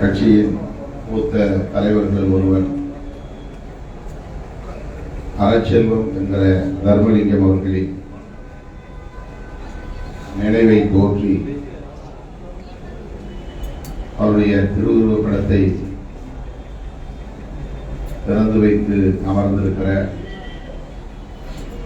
கட்சியின் மூத்த தலைவர்கள் ஒருவர் அறச்செல்வம் என்கிற தர்மலிங்கம் அவர்களின் நினைவை போற்றி அவருடைய திருவுருவப் படத்தை திறந்து வைத்து அமர்ந்திருக்கிற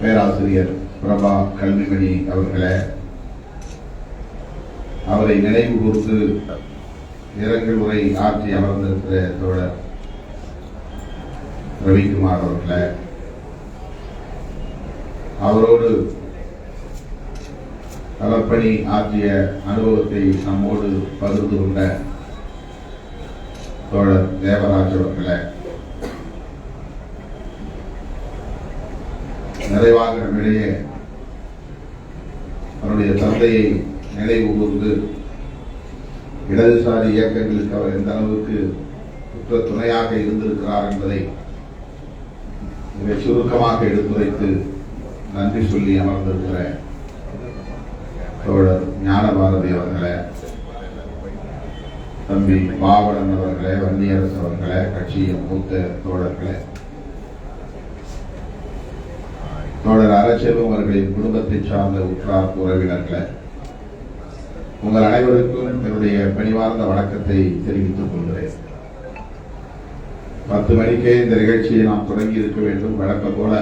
பேராசிரியர் பிரபா கல்விமணி அவர்களே அவரை நினைவு கூர்ந்து இரங்கல் உரை ஆற்றி அமர்ந்திருக்கிற தோழர் ரவிக்குமார் அவர்களே அவரோடு களப்பணி ஆற்றிய அனுபவத்தை நம்மோடு பகிர்ந்து கொண்ட தோழர் தேவராஜ் அவர்களை நிறைவாக நம்மிடையே அவருடைய தந்தையை நினைவு கூர்ந்து இடதுசாரி இயக்கங்களுக்கு அவர் எந்த அளவுக்கு குற்ற துணையாக இருந்திருக்கிறார் என்பதை மிக சுருக்கமாக எடுத்துரைத்து நன்றி சொல்லி அமர்ந்திருக்கிற தோழர் ஞானபாரதி அவர்களை தம்பி பாவலன் அவர்களே வன்னியரசு அவர்களே கட்சியின் மூத்த தோழர்களே தோழர் அரசெல்வம் அவர்களின் குடும்பத்தை சார்ந்த உற்றார் உறவினர்களை உங்கள் அனைவருக்கும் என்னுடைய பணிவார்ந்த வணக்கத்தை தெரிவித்துக் கொள்கிறேன். பத்து மணிக்கே இந்த நிகழ்ச்சியை நாம் தொடங்கி இருக்க வேண்டும். வழக்கம் போல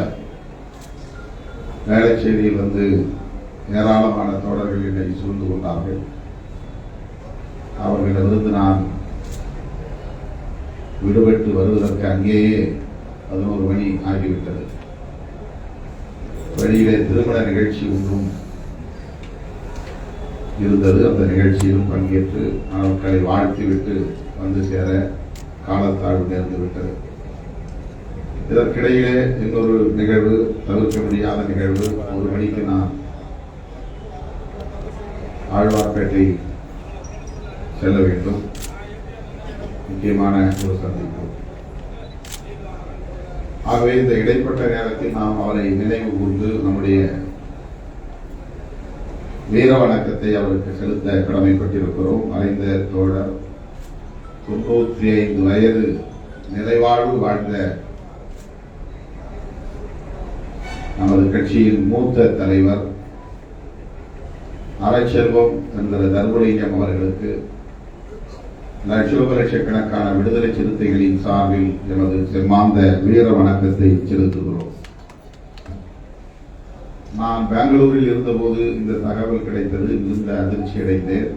வேளச்சேரியில் வந்து ஏராளமான தோழர்கள் என்னை சூழ்ந்து கொண்டார்கள். அவர்களிடமிருந்து நான் விடுபட்டு வருவதற்கு அங்கேயே பதினோரு மணி ஆகிவிட்டது. வெளியிலே திருமண நிகழ்ச்சி ஒன்றும் இருந்தது. அந்த நிகழ்ச்சியிலும் பங்கேற்று அவர்களை வாழ்த்திவிட்டு வந்து சேர காலத்தாழ்வு நேர்ந்து விட்டது. இதற்கிடையிலே இன்னொரு நிகழ்வு தவிர்க்க முடியாத நிகழ்வு ஒரு மணிக்கு நான் ஆழ்வார்பேட்டை செல்ல வேண்டும். முக்கியமான ஒரு சந்திப்பு. ஆகவே இந்த இடைப்பட்ட நேரத்தில் நாம் அவரை நினைவு கூர்ந்து நம்முடைய வீர வணக்கத்தை அவருக்கு செலுத்த கடமைப்பட்டிருக்கிறோம். மறைந்த தோழர் தொண்ணூற்றி ஐந்து வயது நிறைவாழ்வு வாழ்ந்த நமது கட்சியின் மூத்த தலைவர் அறச்செல்வம் என்கிற தர்மலிங்கம் அவர்களுக்கு லட்சோப லட்சக்கணக்கான விடுதலை சிறுத்தைகளின் சார்பில் எமது செம்மாந்த வீர வணக்கத்தை செலுத்துகிறோம். நான் பெங்களூரில் இருந்தபோது இந்த தகவல் கிடைத்தது மிகுந்த அதிர்ச்சி அடைந்தேன்.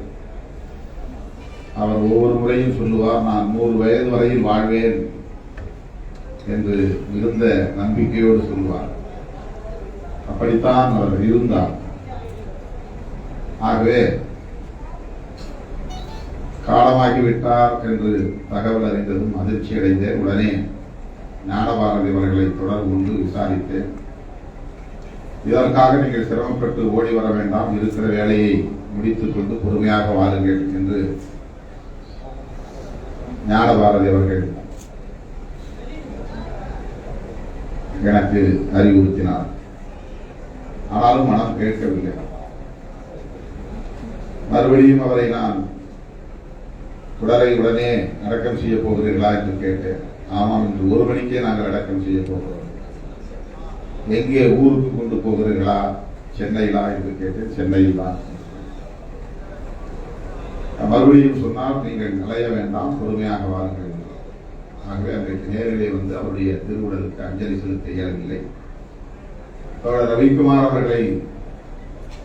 அவர் ஒவ்வொரு முறையும் சொல்லுவார் நான் நூறு வயது வரையில் வாழ்வேன் என்று மிகுந்த நம்பிக்கையோடு சொல்லுவார் அப்படித்தான் அவர் இருந்தார். ஆகவே காலமாகிவிட்டார் என்று தகவல் அறிந்ததும் அதிர்ச்சி அடைந்தேன். உடனே ஞானபாரதி அவர்களை தொடர்பு கொண்டு விசாரித்தேன். இதற்காக நீங்கள் சிரமப்பட்டு ஓடி வர வேண்டாம். இருக்கிற வேலையை முடித்துக் கொண்டு பொறுமையாக வாருங்கள் என்று ஞானபாரதி அவர்கள் எனக்கு அறிவுறுத்தினார். ஆனாலும் மனம் கேட்கவில்லை. மறுபடியும் அவரை நான் உடலை உடனே அடக்கம் செய்ய போகிறீர்களா என்று கேட்டேன். ஆமாம் இன்று ஒரு மணிக்கே நாங்கள் அடக்கம் செய்ய போகிறோம். எங்கே ஊருக்கு கொண்டு போகிறீர்களா? சென்னையிலா என்று கேட்டேன். சென்னையில். தான் மறுபடியும் சொன்னால் நீங்கள் நிலைய வேண்டாம் பொறுமையாக வாருங்கள். ஆகவே அன்றைக்கு நேரிலே வந்து அவருடைய திருவுடலுக்கு அஞ்சலி செலுத்த இயலவில்லை. அவரது ரவிக்குமார் அவர்களை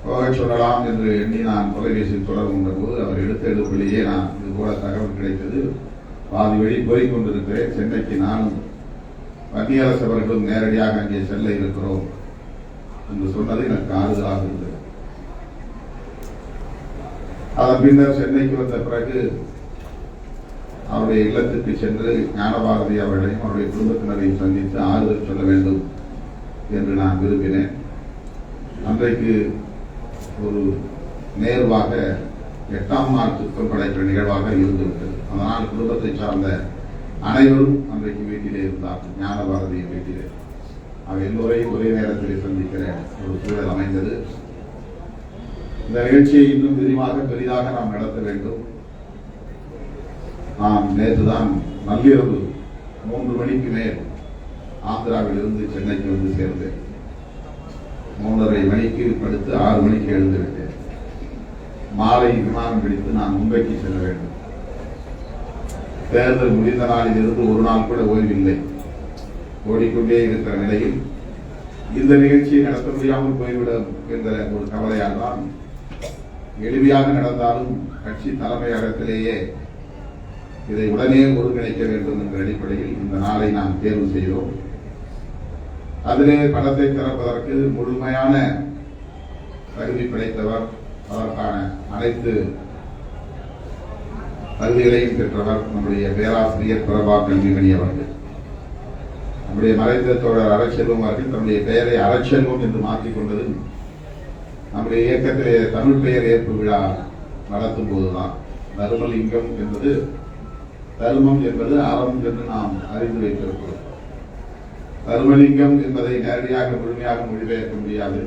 போகச் சொல்லலாம் என்று எண்ணி நான் தொலைபேசியில் தொடர்பு கொண்ட போது அவர் எடுத்த எடுப்பிலேயே நான் இது போல தகவல் கிடைத்தது. பாதி வழி போய் கொண்டிருக்கிறேன். சென்னைக்கு நானும் மத்திய அரசு அவர்களும் நேரடியாக அங்கே செல்ல இருக்கிறோம் என்று சொன்னது எனக்கு ஆறுதலாக இருந்தது. அதன் பின்னர் சென்னைக்கு வந்த பிறகு அவருடைய இல்லத்துக்கு சென்று ஞானபாரதி அவர்களையும் அவருடைய குடும்பத்தினரையும் சந்தித்து ஆறுதல் சொல்ல வேண்டும் என்று நான் விரும்பினேன். அன்றைக்கு ஒரு நேர்வாக எட்டாம் நாள் துக்கம் நிகழ்வாக இருந்துவிட்டது. அதனால் குடும்பத்தை சார்ந்த அனைவரும் அன்றைக்கு வீட்டிலே இருந்தார்கள் ஞானபாரதியின் வீட்டிலே. அவ எல்லோரையும் ஒரே நேரத்தில் சந்திக்கிற ஒரு சூழல் அமைந்தது. இந்த நிகழ்ச்சியை இன்னும் விரிவாக பெரிதாக நாம் நடத்த வேண்டும். நாம் நேற்றுதான் நள்ளிரவு மூன்று மணிக்கு மேல் ஆந்திராவில் இருந்து சென்னைக்கு வந்து சேர்ந்தேன். மூன்றரை மணிக்கு படுத்து ஆறு மணிக்கு எழுந்து விட்டேன். மாலை விமானம் பிடித்து நான் மும்பைக்கு செல்ல வேண்டும். தேர்தல் முடிந்த நாளில் இருந்து ஒரு நாள் கூட ஓய்வில்லை. ஓடிக்கொண்டே இருக்கிற நிலையில் இந்த நிகழ்ச்சியை நடத்த முடியாமல் போய்விடும் என்ற ஒரு கவலையால் தான் எளிமையாக நடந்தாலும் கட்சி தலைமையகத்திலேயே இதை உடனே ஒருங்கிணைக்க வேண்டும் என்ற அடிப்படையில் இந்த நாளை நாம் தேர்வு செய்தோம். அதிலே படத்தை திறப்பதற்கு முழுமையான தகுதி படைத்தவர் அதற்கான அனைத்து கல்விகளையும் பெற்றவர் நம்முடைய பேராசிரியர் பிரபா கல்விமணி அவர்கள். நம்முடைய மறைந்த தோழர் அறச்செல்வம் அவர்கள் தன்னுடைய பெயரை அறச்செல்வம் என்று மாற்றிக்கொண்டது நம்முடைய இயக்கத்திலே தமிழ் பெயர் ஏற்பு விழா நடத்தும் போதுதான். தர்மலிங்கம் என்பது தர்மம் என்பது அறம் என்று நாம் அறிந்து வைத்திருக்கிறோம். தர்மலிங்கம் என்பதை நேரடியாக முழுமையாக மொழிபெயர்க்க முடியாது.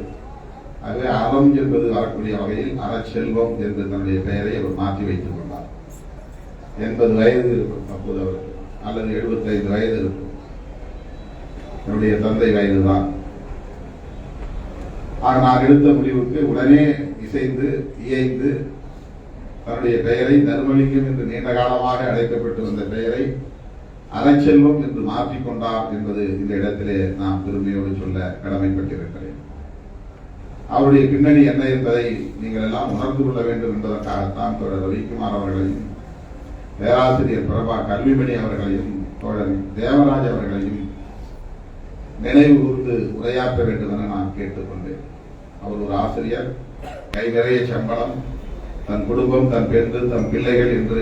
ஆகவே அறம் என்பது வரக்கூடிய வகையில் அறச்செல்வம் என்று தன்னுடைய பெயரை அவர் மாற்றி வைத்துள்ளார் எண்பது வயது இருக்கும். அப்போது அவருக்கு அல்லது எழுபத்தைந்து வயது இருக்கும். என்னுடைய தந்தை வயதுதான். ஆக நான் எடுத்த முடிவுக்கு உடனே இசைந்து இயைந்து தன்னுடைய பெயரை தர்மலிங்கம் என்று நீண்ட காலமாக அழைக்கப்பட்டு வந்த பெயரை அறச்செல்வம் என்று மாற்றிக்கொண்டார் என்பது இந்த இடத்திலே நாம் பெருமையோடு சொல்ல கடமைப்பட்டிருக்கிறேன். அவருடைய பின்னணி என்ன என்பதை நீங்கள் எல்லாம் உணர்ந்து கொள்ள வேண்டும் என்பதற்காகத்தான் தொடர் ரவிக்குமார் அவர்களையும் பேராசிரியர் பிரபா கல்விமணி அவர்களையும் தோழர் தேவராஜ் அவர்களையும் நினைவு கூர்ந்து உரையாற்ற வேண்டும் என நான் கேட்டுக்கொண்டேன். அவர் ஒரு ஆசிரியர் கை நிறைய சம்பளம் தன் குடும்பம் தன் பெண்கள் தன் பிள்ளைகள் என்று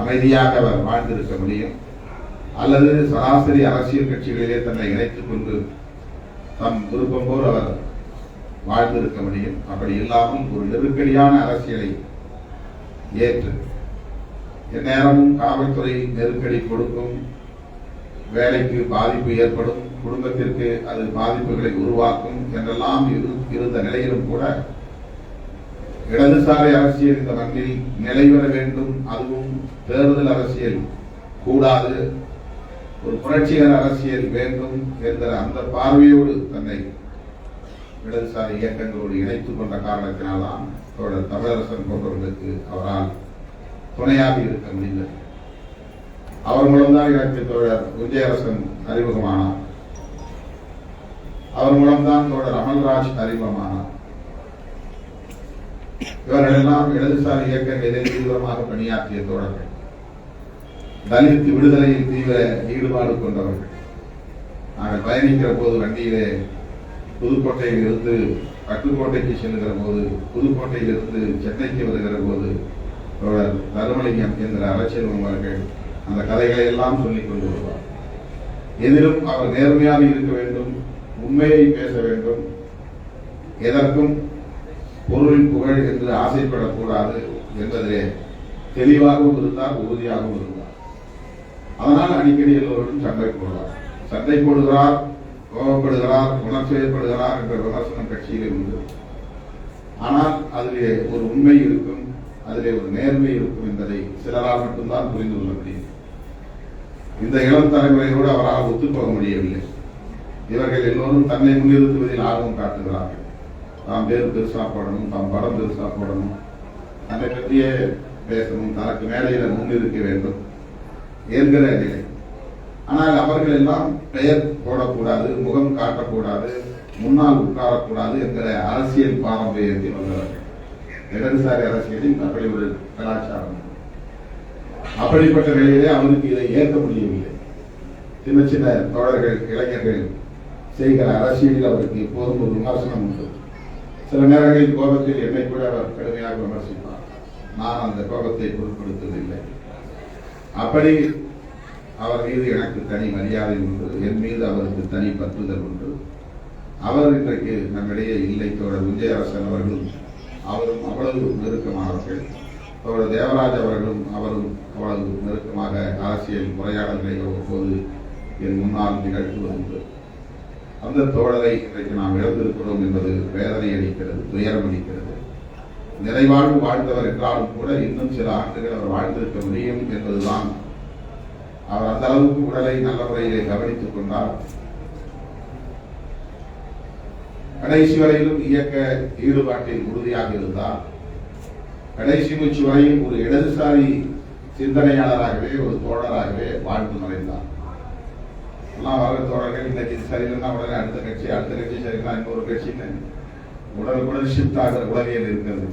அமைதியாக அவர் வாழ்ந்திருக்க முடியும். அல்லது சராசரி அரசியல் கட்சிகளிலே தன்னை இணைத்துக் கொண்டு தம் விருப்பம் போல் அவர் வாழ்ந்திருக்க முடியும். அப்படி இல்லாமல் ஒரு நெருக்கடியான அரசியலை ஏற்று எந்நேரமும் காவல்துறை நெருக்கடி கொடுக்கும் வேலைக்கு பாதிப்பு ஏற்படும் குடும்பத்திற்கு அது பாதிப்புகளை உருவாக்கும் என்றெல்லாம் இரு- இருந்த நிலையிலும் கூட இடதுசாரி அரசியல் இந்த மண்ணில் நிலைவர வேண்டும். அதுவும் தேர்தல் அரசியல் கூடாது. ஒரு புரட்சிகர அரசியல் வேண்டும் என்ற அந்த பார்வையோடு தன்னை இடதுசாரி இயக்கங்களோடு இணைத்துக் கொண்ட காரணத்தினால்தான் தோழர் தமிழரசன் போன்றவர்களுக்கு அவரால் துணையாக இருக்க முடிந்தது. அவர் மூலம்தான் எனக்கு தோழர் விஜயரசன் அறிமுகமானார். அவர் மூலம்தான் தோழர் அமல்ராஜ் அறிமுகமானார். இவர்கள் எல்லாம் இடதுசாரி இயக்கங்களில் தீவிரமாக பணியாற்றிய தோழர்கள். தலித் விடுதலையில் தீவிர ஈடுபாடு கொண்டவர்கள். நாங்கள் பயணிக்கிற போது வண்டியிலே புதுக்கோட்டையில் இருந்து பட்டுக்கோட்டைக்கு செல்லுகிற போது புதுக்கோட்டையில் இருந்து சென்னைக்கு வருகிற போது தோழர் தர்மலிங்கம் என்ற அரசியல் அவர்கள் அந்த கதைகளை எல்லாம் சொல்லிக் கொண்டு வருவார். எதிலும் அவர் நேர்மையாக இருக்க வேண்டும் உண்மையை பேச வேண்டும். எதற்கும் பொருள் புகழ் என்று ஆசைப்படக்கூடாது என்பதிலே தெளிவாகவும் இருந்தார் உறுதியாகவும் இருந்தார். அதனால் அடிக்கடி எல்லோரும் சண்டை போடுவார். சண்டை போடுகிறார் கோபப்படுகிறார் உணர்ச்சி ஏற்படுகிறார் என்ற விமர்சனம் கட்சியில் உண்டு. ஆனால் அதிலே ஒரு உண்மை இருக்கும். அதிலே ஒரு நேர்மை இருக்கும் என்பதை சிலரால் மட்டும்தான் புரிந்து கொள்ள முடியும். இந்த இளம் தலைமுறையோடு அவரால் ஒத்துப்போக முடியவில்லை. இவர்கள் எல்லோரும் தன்னை முன்னிறுத்துவதில் ஆர்வம் காட்டுகிறார்கள். தாம் பேர் பெருசா போடணும் தாம் படம் பெருசா போடணும். தன்னை பற்றியே பேசணும் தனக்கு மேடையில முன்னிறுக்க வேண்டும். என்கிற நிலை ஆனால் அவர்கள் எல்லாம் பெயர் போடக்கூடாது முகம் காட்டக்கூடாது முன்னால் உட்காரக்கூடாது என்கிற அரசியல் பாரம்பரியத்தில் வந்தவர்கள் இடதுசாரி அரசியலின் அப்படி ஒரு கலாச்சாரம் அப்படிப்பட்ட நிலையிலே அவருக்கு இதை ஏற்க முடியவில்லை. சின்ன சின்ன தோழர்கள் இளைஞர்கள் செய்கிற அரசியலில் அவருக்கு எப்போதும் ஒரு விமர்சனம் உண்டு. சில நேரங்களில் கோபத்தில் என்னை கூட அவர் கடுமையாக விமர்சிப்பார். நான் அந்த கோபத்தை பொருட்படுத்துவதில்லை. அப்படி அவர் மீது எனக்கு தனி மரியாதை உண்டு. என் மீது அவருக்கு தனி பற்றுதல் உண்டு. அவர் இன்றைக்கு நம்மிடையே இல்லை தோழர் விஜயரசன் அவர்களும் அவரும் அவ்வளவு நெருக்கமானவர்கள். அவரது தேவராஜ் அவர்களும் அவரும் அவ்வளவு நெருக்கமாக அரசியல் உரையாடல்களை அவ்வப்போது என் முன்னால் நிகழ்த்துவதுண்டு அந்த தோழரை இன்றைக்கு நாம் இழந்திருக்கிறோம் என்பது வேதனை அளிக்கிறது துயரம் அளிக்கிறது. நிறைவாழ்வு வாழ்ந்தவர் என்றாலும் கூட இன்னும் சில ஆண்டுகள் அவர் வாழ்ந்திருக்க முடியும் என்பதுதான். அவர் அந்த அளவுக்கு உடலை நல்ல முறையிலே கவனித்துக் கொண்டார். கடைசி வரையிலும் இயக்க ஈடுபாட்டில் உறுதியாக இருந்தார் கடைசி மூச்சு வரையும் ஒரு இடதுசாரி சிந்தனையாளராகவே ஒரு தோழராகவே வாழ்ந்து மறைந்தார். எல்லாம் வர தோழர்கள் இந்த கட்சி சரியில்லைன்னா உடனே அடுத்த கட்சி அடுத்த கட்சி சரியில்லை இன்னொரு கட்சின்னு உடனுக்குடன் ஷிஃப்ட் ஆகிற உலகியல் இருக்கிறது.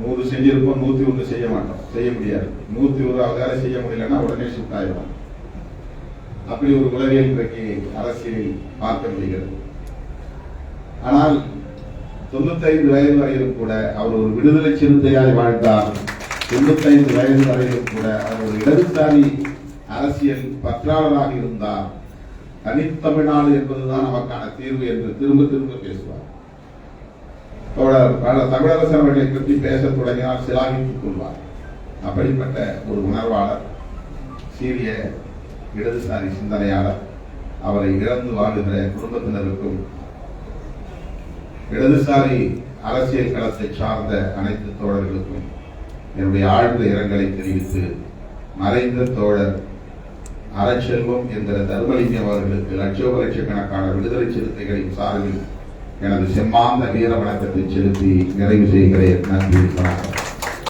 நூறு செஞ்சிருப்போம் நூத்தி ஒன்று செய்ய மாட்டோம். செய்ய முடியாது. நூத்தி ஒரு வேலை செய்ய முடியலன்னா உடனே ஷிஃப்ட் ஆயிடும் அப்படி ஒரு உளவியல் இன்றைக்கு அரசியலில் பார்க்க முடிகிறது ஆனால் தொண்ணூத்தைந்து வயது வரையிலும் கூட அவர் ஒரு விடுதலை சிறுத்தையாய் வாழ்ந்தார். தொண்ணூத்தைந்து வயது வரையிலும் கூட அவர் ஒரு இடதுசாரி அரசியல் பற்றாளராக இருந்தார். தனித்தமிழ்நாடு என்பதுதான் நமக்கான தீர்வு என்று திரும்ப திரும்ப பேசுவார். தோழர் பல தமிழரசர் அவர்களை பற்றி பேசத் தொடங்கினால் சிலாகித்துக் கொள்வார். அப்படிப்பட்ட ஒரு உணர்வாளர் சீரிய இடதுசாரி சிந்தனையாளர். அவரை இழந்து வாழுகிற குடும்பத்தினருக்கும் இடதுசாரி அரசியல் களத்தை சார்ந்த அனைத்து தோழர்களுக்கும் என்னுடைய ஆழ்ந்த இரங்கலை தெரிவித்து மறைந்த தோழர் அறச்செல்வம் என்கிற தர்மலிங்கம் அவர்களுக்கு லட்சோப லட்சக்கணக்கான விடுதலை சிறுத்தைகளின் சார்பில் எனது செம்மாந்த வீர வணக்கத்தை செலுத்தி நிறைவு செய்கிறேன். நன்றி வணக்கம்.